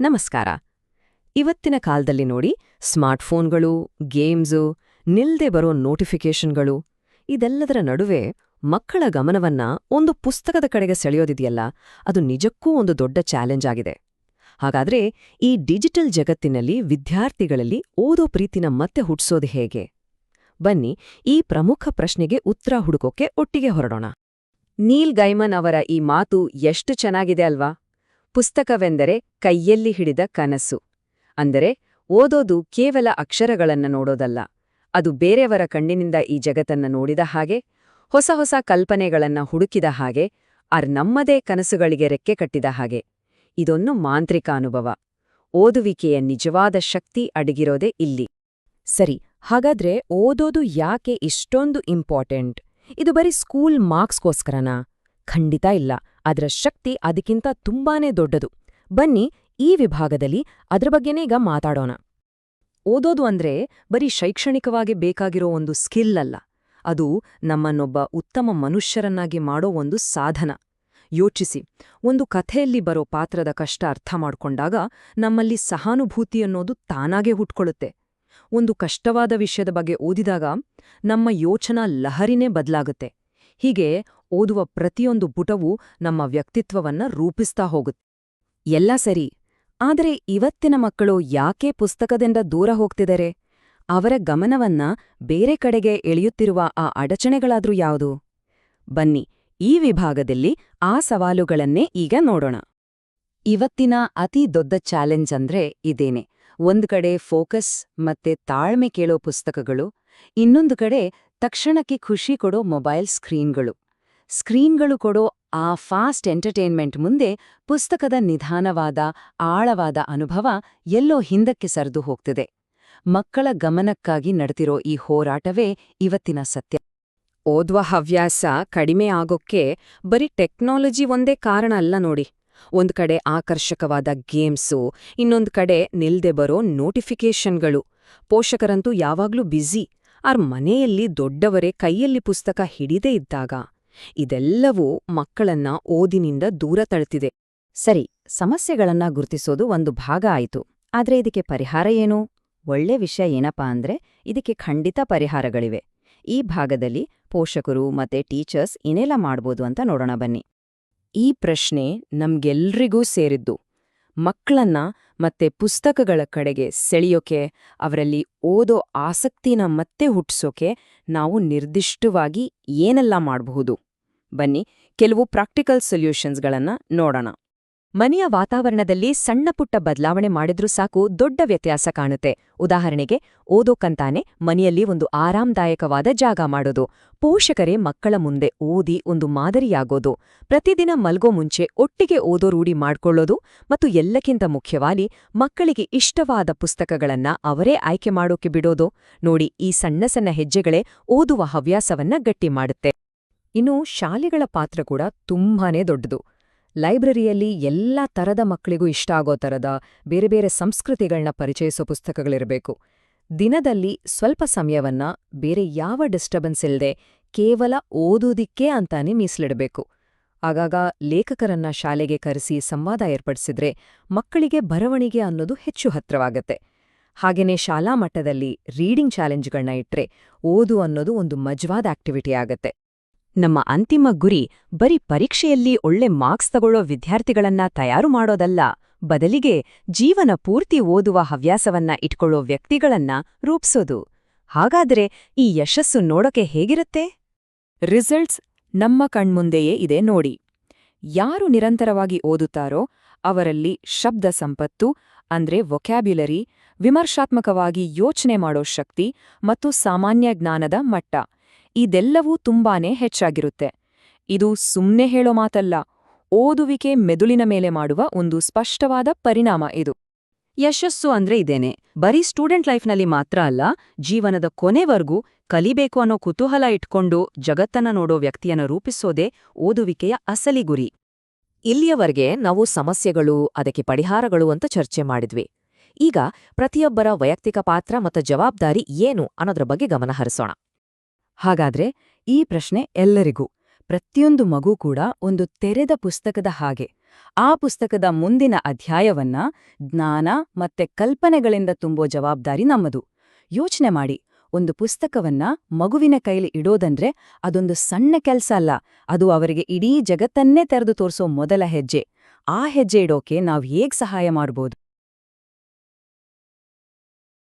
ನಮಸ್ಕಾರ. ಇವತ್ತಿನ ಕಾಲದಲ್ಲಿ ನೋಡಿ, ಸ್ಮಾರ್ಟ್ಫೋನ್ಗಳು, ಗೇಮ್ಸು, ನಿಲ್ದೆ ಬರೋ ನೋಟಿಫಿಕೇಷನ್ಗಳು, ಇದೆಲ್ಲದರ ನಡುವೆ ಮಕ್ಕಳ ಗಮನವನ್ನ ಒಂದು ಪುಸ್ತಕದ ಕಡೆಗೆ ಸೆಳೆಯೋದಿದೆಯಲ್ಲ, ಅದು ನಿಜಕ್ಕೂ ಒಂದು ದೊಡ್ಡ ಚಾಲೆಂಜ್ ಆಗಿದೆ. ಹಾಗಾದ್ರೆ ಈ ಡಿಜಿಟಲ್ ಜಗತ್ತಿನಲ್ಲಿ ವಿದ್ಯಾರ್ಥಿಗಳಲ್ಲಿ ಓದೋ ಪ್ರೀತಿನ ಮತ್ತೆ ಹುಟ್ಸೋದು ಹೇಗೆ? ಬನ್ನಿ, ಈ ಪ್ರಮುಖ ಪ್ರಶ್ನೆಗೆ ಉತ್ತರ ಹುಡುಕೋಕೆ ಒಟ್ಟಿಗೆ ಹೊರಡೋಣ. ನೀಲ್ ಗೈಮನ್ ಅವರ ಈ ಮಾತು ಎಷ್ಟು ಚೆನ್ನಾಗಿದೆ ಅಲ್ವಾ? ಪುಸ್ತಕವೆಂದರೆ ಕೈಯಲ್ಲಿ ಹಿಡಿದ ಕನಸು. ಅಂದರೆ, ಓದೋದು ಕೇವಲ ಅಕ್ಷರಗಳನ್ನು ನೋಡೋದಲ್ಲ, ಅದು ಬೇರೆಯವರ ಕಣ್ಣಿನಿಂದ ಈ ಜಗತ್ತನ್ನ ನೋಡಿದ ಹಾಗೆ, ಹೊಸ ಹೊಸ ಕಲ್ಪನೆಗಳನ್ನು ಹುಡುಕಿದ ಹಾಗೆ ಅರ್ ನಮ್ಮದೇ ಕನಸುಗಳಿಗೆ ರೆಕ್ಕೆ ಕಟ್ಟಿದ ಹಾಗೆ. ಇದೊಂದು ಮಾಂತ್ರಿಕ ಅನುಭವ. ಓದುವಿಕೆಯ ನಿಜವಾದ ಶಕ್ತಿ ಅಡಗಿರೋದೇ ಇಲ್ಲಿ. ಸರಿ, ಹಾಗಾದ್ರೆ ಓದೋದು ಯಾಕೆ ಇಷ್ಟೊಂದು ಇಂಪಾರ್ಟೆಂಟ್? ಇದು ಬರೀ ಸ್ಕೂಲ್ ಮಾರ್ಕ್ಸ್ಗೋಸ್ಕರನಾ? ಖಂಡಿತ ಇಲ್ಲ. ಅದರ ಶಕ್ತಿ ಅದಕ್ಕಿಂತ ತುಂಬಾನೇ ದೊಡ್ಡದು. ಬನ್ನಿ ಈ ವಿಭಾಗದಲ್ಲಿ ಅದ್ರ ಬಗ್ಗೆನೇ ಈಗ ಮಾತಾಡೋಣ. ಓದೋದು ಅಂದ್ರೆ ಬರೀ ಶೈಕ್ಷಣಿಕವಾಗಿ ಬೇಕಾಗಿರೋ ಒಂದು ಸ್ಕಿಲ್ ಅಲ್ಲ. ಅದು ನಮ್ಮನ್ನೊಬ್ಬ ಉತ್ತಮ ಮನುಷ್ಯರನ್ನಾಗಿ ಮಾಡೋ ಒಂದು ಸಾಧನ. ಯೋಚಿಸಿ, ಒಂದು ಕಥೆಯಲ್ಲಿ ಬರೋ ಪಾತ್ರದ ಕಷ್ಟ ಅರ್ಥ ಮಾಡ್ಕೊಂಡಾಗ ನಮ್ಮಲ್ಲಿ ಸಹಾನುಭೂತಿ ಅನ್ನೋದು ತಾನಾಗೇ ಹುಟ್ಕೊಳ್ಳುತ್ತೆ. ಒಂದು ಕಷ್ಟವಾದ ವಿಷಯದ ಬಗ್ಗೆ ಓದಿದಾಗ ನಮ್ಮ ಯೋಚನಾ ಲಹರಿನೇ ಬದಲಾಗುತ್ತೆ. ಹೀಗೆ ಓದುವ ಪ್ರತಿಯೊಂದು ಪುಟವೂ ನಮ್ಮ ವ್ಯಕ್ತಿತ್ವವನ್ನ ರೂಪಿಸ್ತಾ ಹೋಗುತ್ತೆ. ಎಲ್ಲ ಸರಿ, ಆದರೆ ಇವತ್ತಿನ ಮಕ್ಕಳು ಯಾಕೆ ಪುಸ್ತಕದಿಂದ ದೂರ ಹೋಗ್ತಿದ್ದಾರೆ ಅವರ ಗಮನವನ್ನ ಬೇರೆ ಕಡೆಗೆ ಎಳೆಯುತ್ತಿರುವ ಆ ಅಡಚಣೆಗಳಾದ್ರೂ ಯಾವುದು? ಬನ್ನಿ, ಈ ವಿಭಾಗದಲ್ಲಿ ಆ ಸವಾಲುಗಳನ್ನೇ ಈಗ ನೋಡೋಣ. ಇವತ್ತಿನ ಅತಿ ದೊಡ್ಡ ಚಾಲೆಂಜ್ ಅಂದ್ರೆ ಇದೇನೆ. ಒಂದು ಕಡೆ ಫೋಕಸ್ ಮತ್ತೆ ತಾಳ್ಮೆ ಕೇಳೋ ಪುಸ್ತಕಗಳು, ಇನ್ನೊಂದು ಕಡೆ ತಕ್ಷಣಕ್ಕೆ ಖುಷಿ ಕೊಡೋ ಮೊಬೈಲ್ ಸ್ಕ್ರೀನ್ಗಳು. ಸ್ಕ್ರೀನ್ಗಳು ಕೊಡೋ ಆ ಫಾಸ್ಟ್ ಎಂಟರ್ಟೈನ್ಮೆಂಟ್ ಮುಂದೆ ಪುಸ್ತಕದ ನಿಧಾನವಾದ, ಆಳವಾದ ಅನುಭವ ಎಲ್ಲೋ ಹಿಂದಕ್ಕೆ ಸರಿದು ಹೋಗ್ತಿದೆ. ಮಕ್ಕಳ ಗಮನಕ್ಕಾಗಿ ನಡೆದಿರೋ ಈ ಹೋರಾಟವೇ ಇವತ್ತಿನ ಸತ್ಯ. ಓದುವ ಹವ್ಯಾಸ ಕಡಿಮೆ ಆಗೋಕ್ಕೆ ಬರೀ ಟೆಕ್ನಾಲಜಿ ಒಂದೇ ಕಾರಣ ಅಲ್ಲ ನೋಡಿ. ಒಂದ್ ಕಡೆ ಆಕರ್ಷಕವಾದ ಗೇಮ್ಸು, ಇನ್ನೊಂದು ಕಡೆ ನಿಲ್ದೆ ಬರೋ ನೋಟಿಫಿಕೇಷನ್ಗಳು. ಪೋಷಕರಂತೂ ಯಾವಾಗ್ಲೂ ಬ್ಯುಸಿ. ಆರ್ ಮನೆಯಲ್ಲಿ ದೊಡ್ಡವರೇ ಕೈಯಲ್ಲಿ ಪುಸ್ತಕ ಹಿಡಿದೇ ಇದ್ದಾಗ. ಇದೆಲ್ಲವೂ ಮಕ್ಕಳನ್ನ ಓದಿನಿಂದ ದೂರ ತಳ್ತಿದೆ. ಸರಿ, ಸಮಸ್ಯೆಗಳನ್ನ ಗುರುತಿಸೋದು ಒಂದು ಭಾಗ ಆಯಿತು. ಆದ್ರೆ ಇದಕ್ಕೆ ಪರಿಹಾರ ಏನು? ಒಳ್ಳೆ ವಿಷಯ ಏನಪ್ಪಾ ಅಂದ್ರೆ, ಇದಕ್ಕೆ ಖಂಡಿತ ಪರಿಹಾರಗಳಿವೆ. ಈ ಭಾಗದಲ್ಲಿ ಪೋಷಕರು ಮತ್ತೆ ಟೀಚರ್ಸ್ ಏನೆಲ್ಲ ಮಾಡ್ಬೋದು ಅಂತ ನೋಡೋಣ ಬನ್ನಿ. ಈ ಪ್ರಶ್ನೆ ನಮ್ಗೆಲ್ರಿಗೂ ಸೇರಿದ್ದು. ಮಕ್ಕಳನ್ನ ಮತ್ತೆ ಪುಸ್ತಕಗಳ ಕಡೆಗೆ ಸೆಳೆಯೋಕೆ, ಅವರಲ್ಲಿ ಓದೋ ಆಸಕ್ತಿನ ಮತ್ತೆ ಹುಟ್ಸೋಕೆ ನಾವು ನಿರ್ದಿಷ್ಟವಾಗಿ ಏನೆಲ್ಲ ಮಾಡಬಹುದು? ಬನ್ನಿ, ಕೆಲವು ಪ್ರಾಕ್ಟಿಕಲ್ ಸೊಲ್ಯೂಷನ್ಸ್ಗಳನ್ನ ನೋಡೋಣ. ಮನೆಯ ವಾತಾವರಣದಲ್ಲಿ ಸಣ್ಣ ಪುಟ್ಟ ಬದಲಾವಣೆ ಮಾಡಿದ್ರೂ ಸಾಕು ದೊಡ್ಡ ವ್ಯತ್ಯಾಸ ಕಾಣುತ್ತೆ. ಉದಾಹರಣೆಗೆ, ಓದೋಕಂತಾನೆ ಮನೆಯಲ್ಲಿ ಒಂದು ಆರಾಮದಾಯಕವಾದ ಜಾಗ ಮಾಡೋದು, ಪೋಷಕರೇ ಮಕ್ಕಳ ಮುಂದೆ ಓದಿ ಒಂದು ಮಾದರಿಯಾಗೋದು, ಪ್ರತಿದಿನ ಮಲ್ಗೋ ಮುಂಚೆ ಒಟ್ಟಿಗೆ ಓದೋ ರೂಢಿ ಮಾಡ್ಕೊಳ್ಳೋದು ಮತ್ತು ಎಲ್ಲಕ್ಕಿಂತ ಮುಖ್ಯವಾಗಿ ಮಕ್ಕಳಿಗೆ ಇಷ್ಟವಾದ ಪುಸ್ತಕಗಳನ್ನ ಅವರೇ ಆಯ್ಕೆ ಮಾಡೋಕೆ ಬಿಡೋದು. ನೋಡಿ, ಈ ಸಣ್ಣ ಸಣ್ಣ ಹೆಜ್ಜೆಗಳೇ ಓದುವ ಹವ್ಯಾಸವನ್ನ ಗಟ್ಟಿ ಮಾಡುತ್ತೆ. ಇನ್ನು ಶಾಲೆಗಳ ಪಾತ್ರ ಕೂಡ ತುಂಬಾನೇ ದೊಡ್ಡದು. ಲೈಬ್ರರಿಯಲ್ಲಿ ಎಲ್ಲ ತರದ ಮಕ್ಕಳಿಗೂ ಇಷ್ಟ ಆಗೋ ತರದ, ಬೇರೆ ಬೇರೆ ಸಂಸ್ಕೃತಿಗಳನ್ನ ಪರಿಚಯಿಸೋ ಪುಸ್ತಕಗಳಿರಬೇಕು. ದಿನದಲ್ಲಿ ಸ್ವಲ್ಪ ಸಮಯವನ್ನ ಬೇರೆ ಯಾವ ಡಿಸ್ಟರ್ಬೆನ್ಸ್ ಇಲ್ಲದೆ ಕೇವಲ ಓದೋದಿಕ್ಕೇ ಅಂತಾನೆ ಮೀಸಲಿಡಬೇಕು. ಆಗಾಗ ಲೇಖಕರನ್ನ ಶಾಲೆಗೆ ಕರೆಸಿ ಸಂವಾದ ಏರ್ಪಡಿಸಿದ್ರೆ ಮಕ್ಕಳಿಗೆ ಬರವಣಿಗೆ ಅನ್ನೋದು ಹೆಚ್ಚು ಹತ್ರವಾಗತ್ತೆ ಹಾಗೇನೇ ಶಾಲಾ ಮಟ್ಟದಲ್ಲಿ ರೀಡಿಂಗ್ ಚಾಲೆಂಜ್ಗಳನ್ನ ಇಟ್ರೆ ಓದು ಅನ್ನೋದು ಒಂದು ಮಜವಾದ ಆಕ್ಟಿವಿಟಿ ಆಗತ್ತೆ. ನಮ್ಮ ಅಂತಿಮ ಗುರಿ ಬರೀ ಪರೀಕ್ಷೆಯಲ್ಲಿ ಒಳ್ಳೆ ಮಾರ್ಕ್ಸ್ ತಗೊಳ್ಳೋ ವಿದ್ಯಾರ್ಥಿಗಳನ್ನ ತಯಾರು ಮಾಡೋದಲ್ಲ. ಬದಲಿಗೆ ಜೀವನ ಪೂರ್ತಿ ಓದುವ ಹವ್ಯಾಸವನ್ನ ಇಟ್ಕೊಳ್ಳೋ ವ್ಯಕ್ತಿಗಳನ್ನ ರೂಪಿಸೋದು. ಹಾಗಾದ್ರೆ ಈ ಯಶಸ್ಸು ನೋಡೋಕೆ ಹೇಗಿರುತ್ತೆ? ರಿಸಲ್ಟ್ಸ್ ನಮ್ಮ ಕಣ್ಮುಂದೆಯೇ ಇದೆ ನೋಡಿ. ಯಾರು ನಿರಂತರವಾಗಿ ಓದುತ್ತಾರೋ ಅವರಲ್ಲಿ ಶಬ್ದ ಸಂಪತ್ತು, ಅಂದ್ರೆ ವೊಕ್ಯಾಬ್ಯುಲರಿ ವಿಮರ್ಶಾತ್ಮಕವಾಗಿ ಯೋಚನೆ ಮಾಡೋ ಶಕ್ತಿ ಮತ್ತು ಸಾಮಾನ್ಯ ಜ್ಞಾನದ ಮಟ್ಟ. ಇದೆಲ್ಲವೂ ತುಂಬಾನೇ ಹೆಚ್ಚಾಗಿರುತ್ತೆ. ಇದು ಸುಮ್ನೆ ಹೇಳೋ ಮಾತಲ್ಲ, ಓದುವಿಕೆ ಮೆದುಳಿನ ಮೇಲೆ ಮಾಡುವ ಒಂದು ಸ್ಪಷ್ಟವಾದ ಪರಿಣಾಮ ಇದು. ಯಶಸ್ಸು ಅಂದ್ರೆ ಇದೇನೆ. ಬರೀ ಸ್ಟೂಡೆಂಟ್ ಲೈಫ್ನಲ್ಲಿ ಮಾತ್ರ ಅಲ್ಲ, ಜೀವನದ ಕೊನೆವರೆಗೂ ಕಲಿಬೇಕು ಅನ್ನೋ ಕುತೂಹಲ ಇಟ್ಕೊಂಡು ಜಗತ್ತನ್ನ ನೋಡೋ ವ್ಯಕ್ತಿಯನ್ನ ರೂಪಿಸೋದೇ ಓದುವಿಕೆಯ ಅಸಲಿ ಗುರಿ. ಇಲ್ಲಿಯವರೆಗೆ ನಾವು ಸಮಸ್ಯೆಗಳು, ಅದಕ್ಕೆ ಪರಿಹಾರಗಳು ಅಂತ ಚರ್ಚೆ ಮಾಡಿದ್ವಿ. ಈಗ ಪ್ರತಿಯೊಬ್ಬರ ವೈಯಕ್ತಿಕ ಪಾತ್ರ ಮತ್ತು ಜವಾಬ್ದಾರಿ ಏನು ಅನ್ನೋದ್ರ ಬಗ್ಗೆ ಗಮನ ಹರಿಸೋಣ. ಹಾಗಾದ್ರೆ ಈ ಪ್ರಶ್ನೆ ಎಲ್ಲರಿಗೂ, ಪ್ರತಿಯೊಂದು ಮಗು ಕೂಡ ಒಂದು ತೆರೆದ ಪುಸ್ತಕದ ಹಾಗೆ. ಆ ಪುಸ್ತಕದ ಮುಂದಿನ ಅಧ್ಯಾಯವನ್ನ ಜ್ಞಾನ ಮತ್ತೆ ಕಲ್ಪನೆಗಳಿಂದ ತುಂಬೋ ಜವಾಬ್ದಾರಿ ನಮ್ಮದು. ಯೋಚನೆ ಮಾಡಿ, ಒಂದು ಪುಸ್ತಕವನ್ನ ಮಗುವಿನ ಕೈಲಿ ಇಡೋದಂದ್ರೆ ಅದೊಂದು ಸಣ್ಣ ಕೆಲ್ಸ ಅಲ್ಲ, ಅದು ಅವರಿಗೆ ಇಡೀ ಜಗತ್ತನ್ನೇ ತೆರೆದು ತೋರಿಸೋ ಮೊದಲ ಹೆಜ್ಜೆ. ಆ ಹೆಜ್ಜೆ ಇಡೋಕೆ ನಾವ್ ಹೇಗ್ ಸಹಾಯ ಮಾಡ್ಬೋದು?